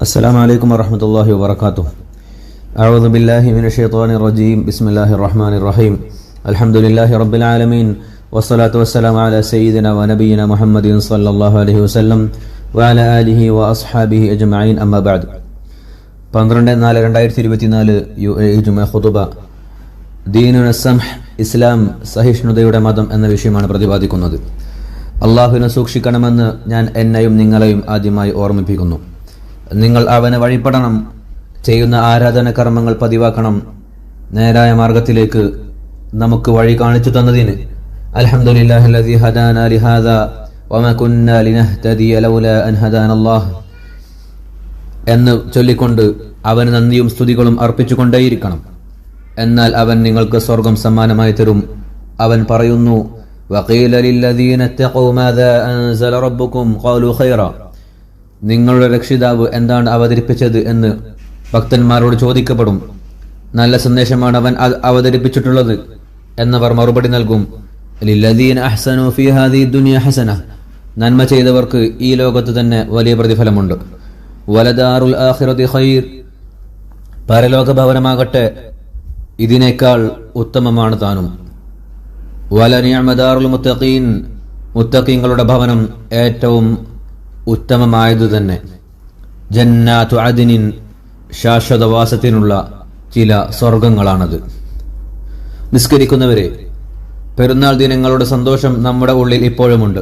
السلام عليكم ورحمة الله وبركاته أعوذ بالله من الشيطان الرجيم بسم الله الرحمن الرحيم الحمد لله رب العالمين والصلاة والسلام على سيدنا ونبينا محمد صلى الله عليه وسلم وعلى آله وأصحابه أجمعين أما بعد പന്ത്രണ്ട് നാല് രണ്ടായിരത്തി ഇരുപത്തിനാല് യു എ ജുമ ഖുതുബ ദീനുന സംഹ് ഇസ്ലാം സഹിഷ്ണുതയുടെ മതം എന്ന വിഷയമാണ് പ്രതിപാദിക്കുന്നത് അള്ളാഹുവിനെ സൂക്ഷിക്കണമെന്ന് ഞാൻ എന്നെയും നിങ്ങളെയും ആദ്യമായി ഓർമ്മിപ്പിക്കുന്നു നിങ്ങൾ അവനെ വഴിപ്പെടണം. ചെയ്യുന്ന ആരാധന കർമ്മങ്ങൾ പതിവാക്കണം. നേരായ മാർഗത്തിലേക്ക് നമുക്ക് വഴി കാണിച്ചു തന്നതിന്. അലഹമുല്ലാഹി ഹദാന എന്ന് ചൊല്ലിക്കൊണ്ട് അവന് നന്ദിയും സ്തുതികളും അർപ്പിച്ചുകൊണ്ടേയിരിക്കണം. എന്നാൽ അവൻ നിങ്ങൾക്ക് സ്വർഗം സമ്മാനമായി തരും. അവൻ പറയുന്നു വക്കീലലില്ലദീന ഖാലു ഖൈറ. നിങ്ങളുടെ രക്ഷിതാവ് എന്താണ് അവതരിപ്പിച്ചത് എന്ന് ഭക്തന്മാരോട് ചോദിക്കപ്പെടും. നല്ല സന്ദേശമാണ് അവൻ അവതരിപ്പിച്ചിട്ടുള്ളത് എന്നവർ മറുപടി നൽകും. ഹസന. നന്മ ചെയ്തവർക്ക് ഈ ലോകത്ത് തന്നെ വലിയ പ്രതിഫലമുണ്ട്. വലദാറുൽ ഖൈർ. പരലോക ഭവനമാകട്ടെ ഇതിനേക്കാൾ ഉത്തമമാണ് താനും. വലനിയമദാറുൽ മുത്തഖീൻ. മുത്തഖീങ്ങളുടെ ഭവനം ഏറ്റവും ഉത്തമമായതു തന്നെ. ജന്നാത്തു അദിനിൻ ശാശ്വതവാസത്തിനുള്ള ചില സ്വർഗങ്ങളാണത് നിസ്കരിക്കുന്നവരെ പെരുന്നാൾ ദിനങ്ങളുടെ സന്തോഷം നമ്മുടെ ഉള്ളിൽ ഇപ്പോഴുമുണ്ട്.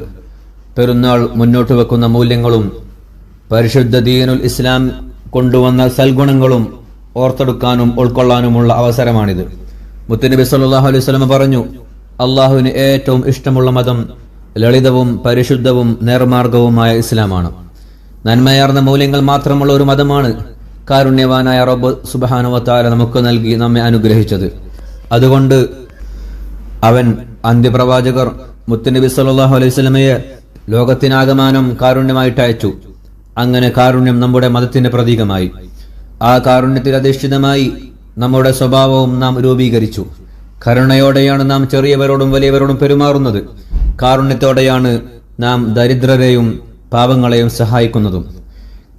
പെരുന്നാൾ മുന്നോട്ട് വെക്കുന്ന മൂല്യങ്ങളും പരിശുദ്ധ ദീനുൽ ഇസ്ലാം കൊണ്ടുവന്ന സൽഗുണങ്ങളും ഓർത്തെടുക്കാനും ഉൾക്കൊള്ളാനുമുള്ള അവസരമാണിത്. മുത്തനബി സല്ലല്ലാഹു അലൈഹി പറഞ്ഞു അള്ളാഹുവിന് ഏറ്റവും ഇഷ്ടമുള്ള മതം ലളിതവും പരിശുദ്ധവും നേർമാർഗവുമായ ഇസ്ലാമാണ്. നന്മയാർന്ന മൂല്യങ്ങൾ മാത്രമുള്ള ഒരു മതമാണ് കാരുണ്യവാനായ റബ്ബ് സുബാനുവത്താല നമുക്ക് നൽകി നമ്മെ അനുഗ്രഹിച്ചത്. അതുകൊണ്ട് അവൻ അന്ത്യപ്രവാചകർ മുത്തനബി സല്ലല്ലാഹു അലൈഹി വസല്ലമയെ ലോകത്തിനാകമാനം കാരുണ്യമായിട്ട് അയച്ചു. അങ്ങനെ കാരുണ്യം നമ്മുടെ മതത്തിന്റെ പ്രതീകമായി. ആ കാരുണ്യത്തിൽ അധിഷ്ഠിതമായി നമ്മുടെ സ്വഭാവവും നാം രൂപീകരിച്ചു. കരുണയോടെയാണ് നാം ചെറിയവരോടും വലിയവരോടും പെരുമാറുന്നത്. കാരുണ്യത്തോടെയാണ് നാം ദരിദ്രരെയും പാവങ്ങളെയും സഹായിക്കുന്നതും.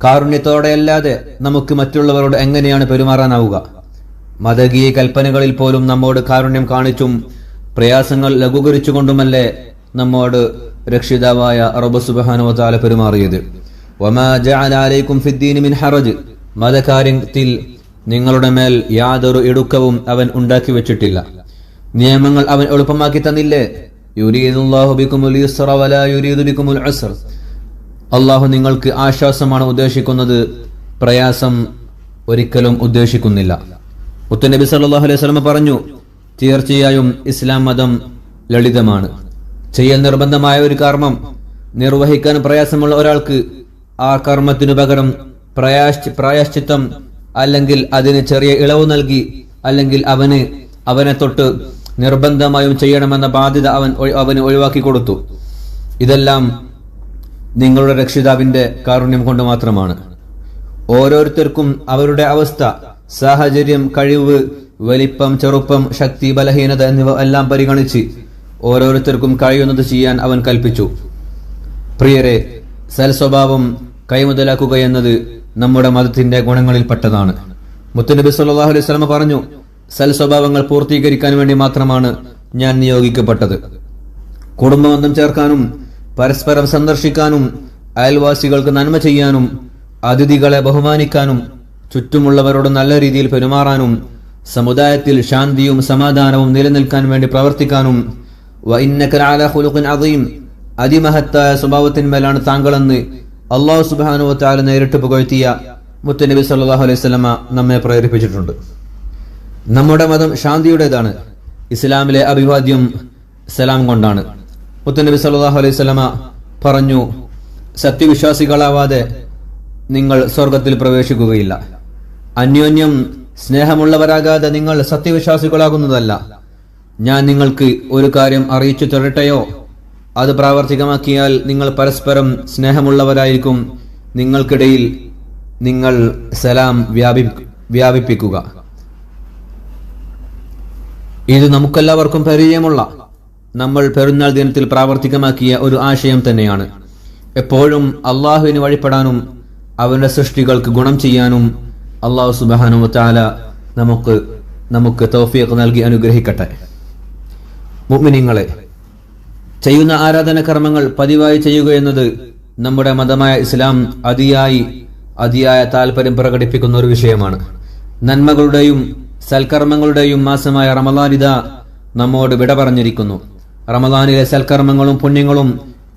കാരുണ്യത്തോടെയല്ലാതെ നമുക്ക് മറ്റുള്ളവരോട് എങ്ങനെയാണ് പെരുമാറാനാവുക? മതകീയ കൽപ്പനകളിൽ പോലും നമ്മോട് കാരുണ്യം കാണിച്ചും പ്രയാസങ്ങൾ ലഘൂകരിച്ചുകൊണ്ടുമല്ലേ നമ്മോട് രക്ഷിതാവായ റബ്ബ് പെരുമാറിയത്? മിൻ ഹറജ്. മതകാര്യത്തിൽ നിങ്ങളുടെ മേൽ യാതൊരു ഇടുക്കവും അവൻ ഉണ്ടാക്കി വെച്ചിട്ടില്ല. നിയമങ്ങൾ അവൻ എളുപ്പമാക്കി തന്നില്ലേ? അള്ളാഹു നിങ്ങൾക്ക് ആശ്വാസമാണ് ഉദ്ദേശിക്കുന്നത്. പ്രയാസം ഒരിക്കലും ഉദ്ദേശിക്കുന്നില്ല. മുത്തനബി സല്ലല്ലാഹു അലൈഹി സ്വലമ പറഞ്ഞു തീർച്ചയായും ഇസ്ലാം മതം ലളിതമാണ്. ചെയ്യാൻ നിർബന്ധമായ ഒരു കർമ്മം നിർവഹിക്കാൻ പ്രയാസമുള്ള ഒരാൾക്ക് ആ കർമ്മത്തിനു പകരം പ്രയാശ്ചി പ്രായശ്ചിത്തം അല്ലെങ്കിൽ അതിന് ചെറിയ ഇളവ് നൽകി അല്ലെങ്കിൽ അവന് അവനെ തൊട്ട് നിർബന്ധമായും ചെയ്യണമെന്ന ബാധ്യത അവൻ അവന് ഒഴിവാക്കി കൊടുത്തു. ഇതെല്ലാം നിങ്ങളുടെ രക്ഷിതാവിന്റെ കാരുണ്യം കൊണ്ട് മാത്രമാണ്. ഓരോരുത്തർക്കും അവരുടെ അവസ്ഥ സാഹചര്യം കഴിവ് വലിപ്പം ചെറുപ്പം ശക്തി ബലഹീനത എന്നിവ എല്ലാം പരിഗണിച്ച് ഓരോരുത്തർക്കും കഴിയുന്നത് ചെയ്യാൻ അവൻ കൽപ്പിച്ചു. പ്രിയരെ സൽസ്വഭാവം കൈമുതലാക്കുക എന്നത് നമ്മുടെ മതത്തിന്റെ ഗുണങ്ങളിൽപ്പെട്ടതാണ്. മുത്തനബി സല്ലല്ലാഹു അലൈഹി വസല്ലം പറഞ്ഞു സൽസ്വഭാവങ്ങൾ പൂർത്തീകരിക്കാൻ വേണ്ടി മാത്രമാണ് ഞാൻ നിയോഗിക്കപ്പെട്ടത്. കുടുംബബന്ധം ചേർക്കാനും പരസ്പരം സന്ദർശിക്കാനും അയൽവാസികൾക്ക് നന്മ ചെയ്യാനും അതിഥികളെ ബഹുമാനിക്കാനും ചുറ്റുമുള്ളവരോട് നല്ല രീതിയിൽ പെരുമാറാനും സമുദായത്തിൽ ശാന്തിയും സമാധാനവും നിലനിൽക്കാൻ വേണ്ടി പ്രവർത്തിക്കാനും അദീം അതിമഹത്തായ സ്വഭാവത്തിന്മേലാണ് താങ്കളെന്ന് അള്ളാഹു സുബ്ഹാനഹു വതആല നേരിട്ട് പുകഴ്ത്തിയ മുത്തനബി സല്ലല്ലാഹു അലൈഹി വസല്ലമ നമ്മെ പ്രേരിപ്പിച്ചിട്ടുണ്ട്. നമ്മുടെ മതം ശാന്തിയുടേതാണ്. ഇസ്ലാമിലെ അഭിവാദ്യം സലാം കൊണ്ടാണ്. മുത്തനബി സല്ലല്ലാഹു അലൈഹി വസല്ലമ പറഞ്ഞു സത്യവിശ്വാസികളാവാതെ നിങ്ങൾ സ്വർഗത്തിൽ പ്രവേശിക്കുകയില്ല. അന്യോന്യം സ്നേഹമുള്ളവരാകാതെ നിങ്ങൾ സത്യവിശ്വാസികളാകുന്നതല്ല. ഞാൻ നിങ്ങൾക്ക് ഒരു കാര്യം അറിയിച്ചു തരട്ടെയോ? അത് പ്രാവർത്തികമാക്കിയാൽ നിങ്ങൾ പരസ്പരം സ്നേഹമുള്ളവരായിരിക്കും. നിങ്ങൾക്കിടയിൽ നിങ്ങൾ സലാം വ്യാപി വ്യാപിപ്പിക്കുക. ഇത് നമുക്കെല്ലാവർക്കും പരിചയമുള്ള നമ്മൾ പെരുന്നാൾ ദിനത്തിൽ പ്രാവർത്തികമാക്കിയ ഒരു ആശയം തന്നെയാണ്. എപ്പോഴും അള്ളാഹുവിന് വഴിപ്പെടാനും അവന്റെ സൃഷ്ടികൾക്ക് ഗുണം ചെയ്യാനും അള്ളാഹു സുബാനു താല നമുക്ക് നമുക്ക് തൗഫീഖ് നൽകി അനുഗ്രഹിക്കട്ടെ. മുഗ്മിനിങ്ങളെ ചെയ്യുന്ന ആരാധന കർമ്മങ്ങൾ പതിവായി ചെയ്യുക എന്നത് നമ്മുടെ മതമായ ഇസ്ലാം അതിയായി അതിയായ താല്പര്യം പ്രകടിപ്പിക്കുന്ന ഒരു വിഷയമാണ്. നന്മകളുടെയും സൽക്കർമ്മങ്ങളുടെയും മാസമായ റമദാനിത നമ്മോട് വിട പറഞ്ഞിരിക്കുന്നു. റമദാനിലെ സൽക്കർമ്മങ്ങളും പുണ്യങ്ങളും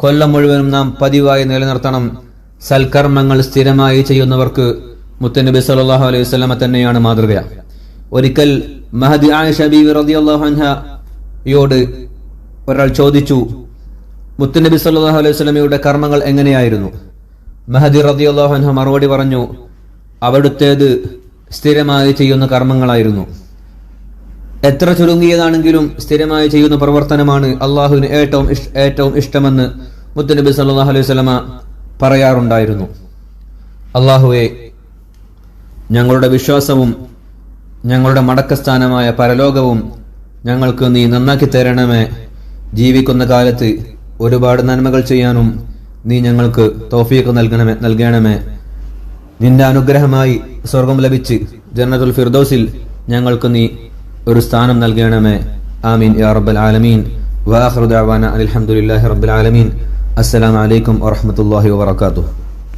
കൊല്ലം മുഴുവനും നാം പതിവായി നിലനിർത്തണം. സൽക്കർമ്മങ്ങൾ സ്ഥിരമായി ചെയ്യുന്നവർക്ക് മുത്തനബി സല്ലല്ലാഹു അലൈഹി വസല്ലമ തന്നെയാണ് മാതൃക. ഒരിക്കൽ മഹദി ആയിഷ ബീവി അൻഹയോട് ഒരാൾ ചോദിച്ചു മുത്തുനബി സല്ലല്ലാഹു അലൈഹി സ്വലമയുടെ കർമ്മങ്ങൾ എങ്ങനെയായിരുന്നു? മഹദി റളിയല്ലാഹു അൻഹ മറുപടി പറഞ്ഞു അവിടുത്തേത് സ്ഥിരമായി ചെയ്യുന്ന കർമ്മങ്ങളായിരുന്നു. എത്ര ചുരുങ്ങിയതാണെങ്കിലും സ്ഥിരമായി ചെയ്യുന്ന പ്രവർത്തനമാണ് അള്ളാഹുവിന് ഏറ്റവും ഏറ്റവും ഇഷ്ടമെന്ന് മുത്തനബി സല്ലല്ലാഹു അലൈഹി സ്വലമ പറയാറുണ്ടായിരുന്നു. അള്ളാഹുവെ ഞങ്ങളുടെ വിശ്വാസവും ഞങ്ങളുടെ മടക്കസ്ഥാനമായ പരലോകവും ഞങ്ങൾക്ക് നീ നന്നാക്കി തരണമേ. ജീവിക്കുന്ന കാലത്ത് ഒരുപാട് നന്മകൾ ചെയ്യാനും നീ ഞങ്ങൾക്ക് തോഫിയൊക്കെ നൽകണമേ നൽകണമേ. നിന്റെ അനുഗ്രഹമായി സ്വർഗം ലഭിച്ച് ജന്നത്തുൽ ഫിർദോസിൽ ഞങ്ങൾക്ക് നീ ഒരു സ്ഥാനം നൽകണമേ. ആമീൻ യാ ആലമീൻ. വാഹൃദാവാന അലഹമുല്ലാഹി റബ്ബിൽ ആലമീൻ. അസ്സലാമു അലൈക്കും വറഹ്മത്തുള്ളാഹി വബറകാതുഹു.